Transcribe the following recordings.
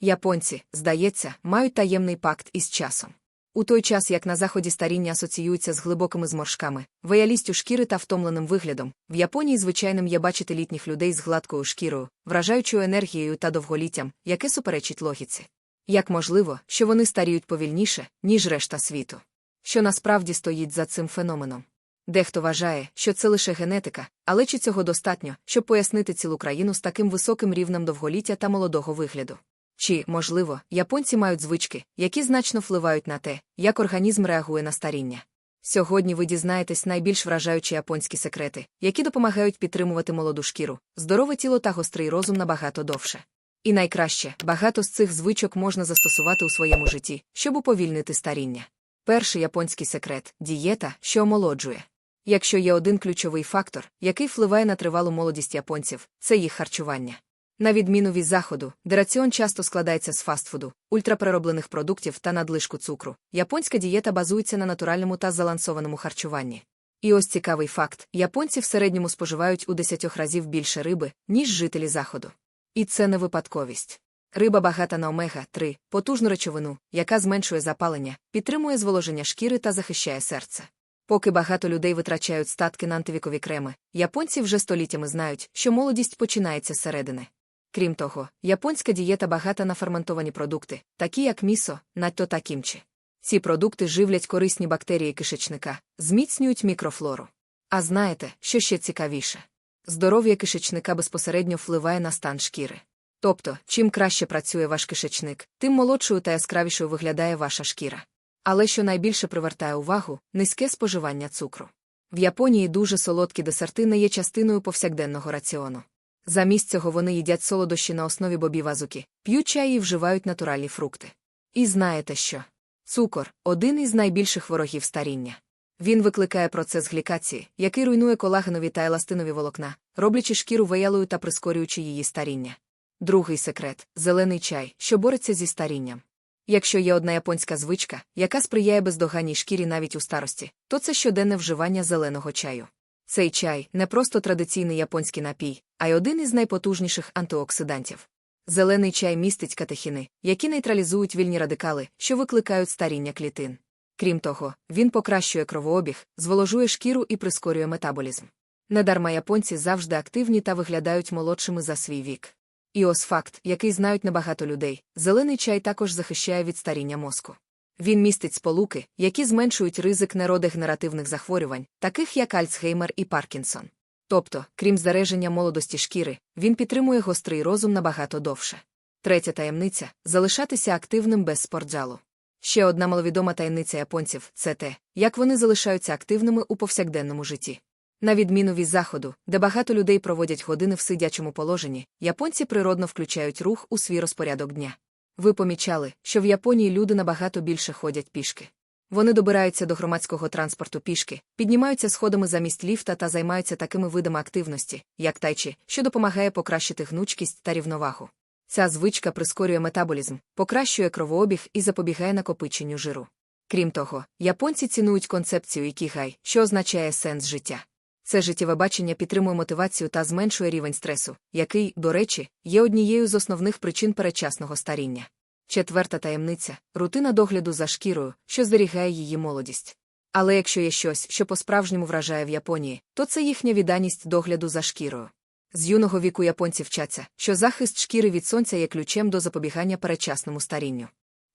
Японці, здається, мають таємний пакт із часом. У той час, як на заході старіння асоціюється з глибокими зморшками, веялістю шкіри та втомленим виглядом, в Японії звичайним є бачити літніх людей з гладкою шкірою, вражаючою енергією та довголіттям, яке суперечить логіці. Як можливо, що вони старіють повільніше, ніж решта світу? Що насправді стоїть за цим феноменом? Дехто вважає, що це лише генетика, але чи цього достатньо, щоб пояснити цілу країну з таким високим рівнем довголіття та молодого вигляду? Чи, можливо, японці мають звички, які значно впливають на те, як організм реагує на старіння? Сьогодні ви дізнаєтесь найбільш вражаючі японські секрети, які допомагають підтримувати молоду шкіру, здорове тіло та гострий розум набагато довше. І найкраще, багато з цих звичок можна застосувати у своєму житті, щоб уповільнити старіння. Перший японський секрет дієта, що омолоджує. Якщо є один ключовий фактор, який впливає на тривалу молодість японців, це їх харчування. На відміну від заходу, де раціон часто складається з фастфуду, ультраперероблених продуктів та надлишку цукру, японська дієта базується на натуральному та залансованому харчуванні. І ось цікавий факт: японці в середньому споживають у десятьох разів більше риби, ніж жителі заходу. І це не випадковість. Риба багата на омега 3 потужну речовину, яка зменшує запалення, підтримує зволоження шкіри та захищає серце. Поки багато людей витрачають статки на антивікові креми, японці вже століттями знають, що молодість починається зсередини. Крім того, японська дієта багата на ферментовані продукти, такі як місо, надто та кімчі. Ці продукти живлять корисні бактерії кишечника, зміцнюють мікрофлору. А знаєте, що ще цікавіше? Здоров'я кишечника безпосередньо впливає на стан шкіри. Тобто, чим краще працює ваш кишечник, тим молодшою та яскравішою виглядає ваша шкіра. Але що найбільше привертає увагу низьке споживання цукру. В Японії дуже солодкі десерти не є частиною повсякденного раціону. Замість цього вони їдять солодощі на основі бобів азуки, п'ють чай і вживають натуральні фрукти. І знаєте що? Цукор один із найбільших ворогів старіння. Він викликає процес глікації, який руйнує колагенові та еластинові волокна, роблячи шкіру виялою та прискорюючи її старіння. Другий секрет зелений чай, що бореться зі старінням. Якщо є одна японська звичка, яка сприяє бездоганній шкірі навіть у старості, то це щоденне вживання зеленого чаю. Цей чай не просто традиційний японський напій, а й один із найпотужніших антиоксидантів. Зелений чай містить катехіни, які нейтралізують вільні радикали, що викликають старіння клітин. Крім того, він покращує кровообіг, зволожує шкіру і прискорює метаболізм. Недарма японці завжди активні та виглядають молодшими за свій вік. І ось факт, який знають небагато людей, зелений чай також захищає від старіння мозку. Він містить сполуки, які зменшують ризик нейродегенеративних захворювань, таких як Альцгеймер і Паркінсон. Тобто, крім зареження молодості шкіри, він підтримує гострий розум набагато довше. Третя таємниця залишатися активним без спортзалу. Ще одна маловідома таємниця японців це те, як вони залишаються активними у повсякденному житті. На відміну від заходу, де багато людей проводять години в сидячому положенні, японці природно включають рух у свій розпорядок дня. Ви помічали, що в Японії люди набагато більше ходять пішки. Вони добираються до громадського транспорту пішки, піднімаються сходами замість ліфта та займаються такими видами активності, як тайчі, що допомагає покращити гнучкість та рівновагу. Ця звичка прискорює метаболізм, покращує кровообіг і запобігає накопиченню жиру. Крім того, японці цінують концепцію ікігай, що означає сенс життя. Це життєве бачення підтримує мотивацію та зменшує рівень стресу, який, до речі, є однією з основних причин передчасного старіння. Четверта таємниця рутина догляду за шкірою, що зберігає її молодість. Але якщо є щось, що по-справжньому вражає в Японії, то це їхня відданість догляду за шкірою. З юного віку японці вчаться, що захист шкіри від сонця є ключем до запобігання передчасному старінню.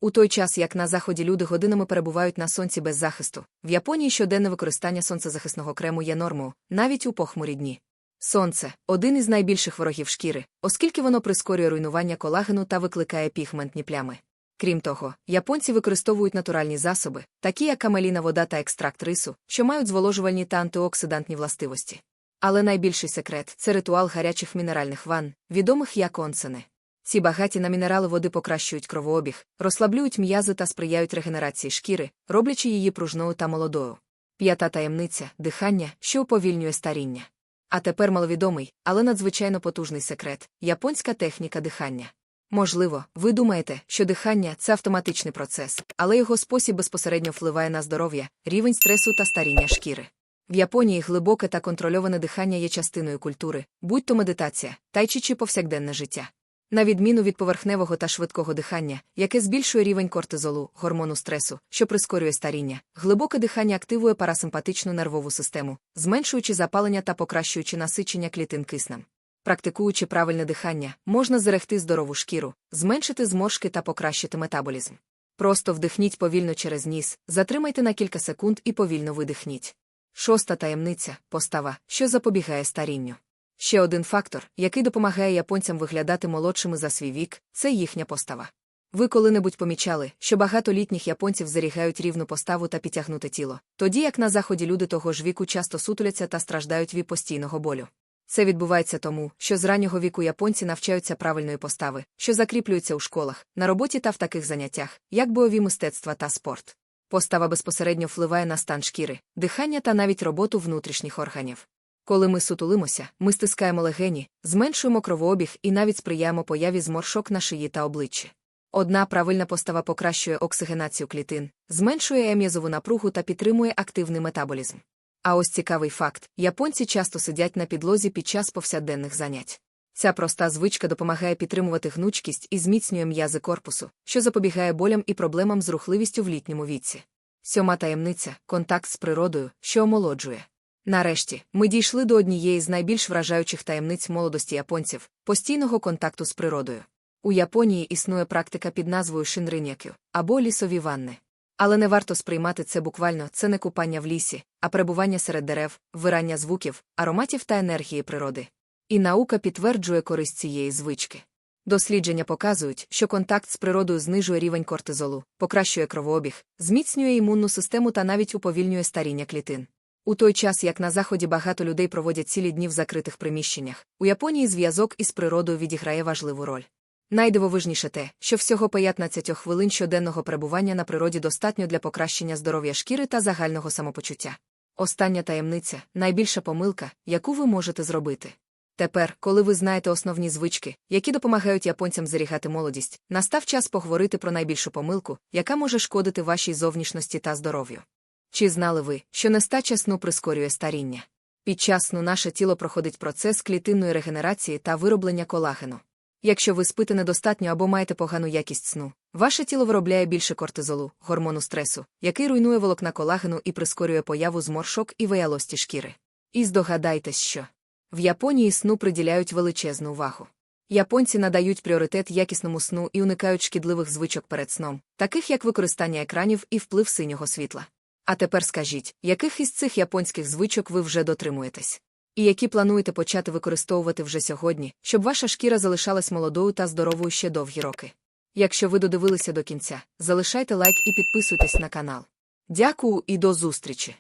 У той час, як на заході люди годинами перебувають на сонці без захисту, в Японії щоденне використання сонцезахисного крему є нормою, навіть у похмурі дні. Сонце один із найбільших ворогів шкіри, оскільки воно прискорює руйнування колагену та викликає пігментні плями. Крім того, японці використовують натуральні засоби, такі як камеліна вода та екстракт рису, що мають зволожувальні та антиоксидантні властивості. Але найбільший секрет це ритуал гарячих мінеральних ванн, відомих як онсени. Ці багаті на мінерали води покращують кровообіг, розслаблюють м'язи та сприяють регенерації шкіри, роблячи її пружною та молодою. П'ята таємниця дихання, що уповільнює старіння. А тепер маловідомий, але надзвичайно потужний секрет японська техніка дихання. Можливо, ви думаєте, що дихання це автоматичний процес, але його спосіб безпосередньо впливає на здоров'я, рівень стресу та старіння шкіри. В Японії глибоке та контрольоване дихання є частиною культури, будь то медитація, тайчі чи повсякденне життя. На відміну від поверхневого та швидкого дихання, яке збільшує рівень кортизолу, гормону стресу, що прискорює старіння, глибоке дихання активує парасимпатичну нервову систему, зменшуючи запалення та покращуючи насичення клітин киснем. Практикуючи правильне дихання, можна зберегти здорову шкіру, зменшити зморшки та покращити метаболізм. Просто вдихніть повільно через ніс, затримайте на кілька секунд і повільно видихніть. Шоста таємниця постава, що запобігає старінню. Ще один фактор, який допомагає японцям виглядати молодшими за свій вік, це їхня постава. Ви коли-небудь помічали, що багато літніх японців зарігають рівну поставу та підтягнуте тіло, тоді як на заході люди того ж віку часто сутуляться та страждають від постійного болю. Це відбувається тому, що з раннього віку японці навчаються правильної постави, що закріплюються у школах, на роботі та в таких заняттях, як бойові мистецтва та спорт. Постава безпосередньо впливає на стан шкіри, дихання та навіть роботу внутрішніх органів. Коли ми сутулимося, ми стискаємо легені, зменшуємо кровообіг і навіть сприяємо появі зморшок на шиї та обличчі. Одна правильна постава покращує оксигенацію клітин, зменшує ем'язову напругу та підтримує активний метаболізм. А ось цікавий факт: японці часто сидять на підлозі під час повсякденних занять. Ця проста звичка допомагає підтримувати гнучкість і зміцнює м'язи корпусу, що запобігає болям і проблемам з рухливістю в літньому віці. Сьома таємниця контакт з природою, що омолоджує. Нарешті, ми дійшли до однієї з найбільш вражаючих таємниць молодості японців постійного контакту з природою. У Японії існує практика під назвою шинринякю або лісові ванни. Але не варто сприймати це буквально це не купання в лісі, а перебування серед дерев, вирання звуків, ароматів та енергії природи. І наука підтверджує користь цієї звички. Дослідження показують, що контакт з природою знижує рівень кортизолу, покращує кровообіг, зміцнює імунну систему та навіть уповільнює старіння клітин. У той час, як на заході багато людей проводять цілі дні в закритих приміщеннях, у Японії зв'язок із природою відіграє важливу роль. Найдивовижніше те, що всього 15 хвилин щоденного перебування на природі достатньо для покращення здоров'я шкіри та загального самопочуття. Остання таємниця найбільша помилка, яку ви можете зробити. Тепер, коли ви знаєте основні звички, які допомагають японцям зарігати молодість, настав час поговорити про найбільшу помилку, яка може шкодити вашій зовнішності та здоров'ю. Чи знали ви, що нестача сну прискорює старіння? Під час сну наше тіло проходить процес клітинної регенерації та вироблення колагену. Якщо ви спите недостатньо або маєте погану якість сну, ваше тіло виробляє більше кортизолу, гормону стресу, який руйнує волокна колагену і прискорює появу зморшок і виялості шкіри. І здогадайтесь, що в Японії сну приділяють величезну увагу. Японці надають пріоритет якісному сну і уникають шкідливих звичок перед сном, таких як використання екранів і вплив синього світла. А тепер скажіть, яких із цих японських звичок ви вже дотримуєтесь? І які плануєте почати використовувати вже сьогодні, щоб ваша шкіра залишалась молодою та здоровою ще довгі роки? Якщо ви додивилися до кінця, залишайте лайк і підписуйтесь на канал. Дякую і до зустрічі!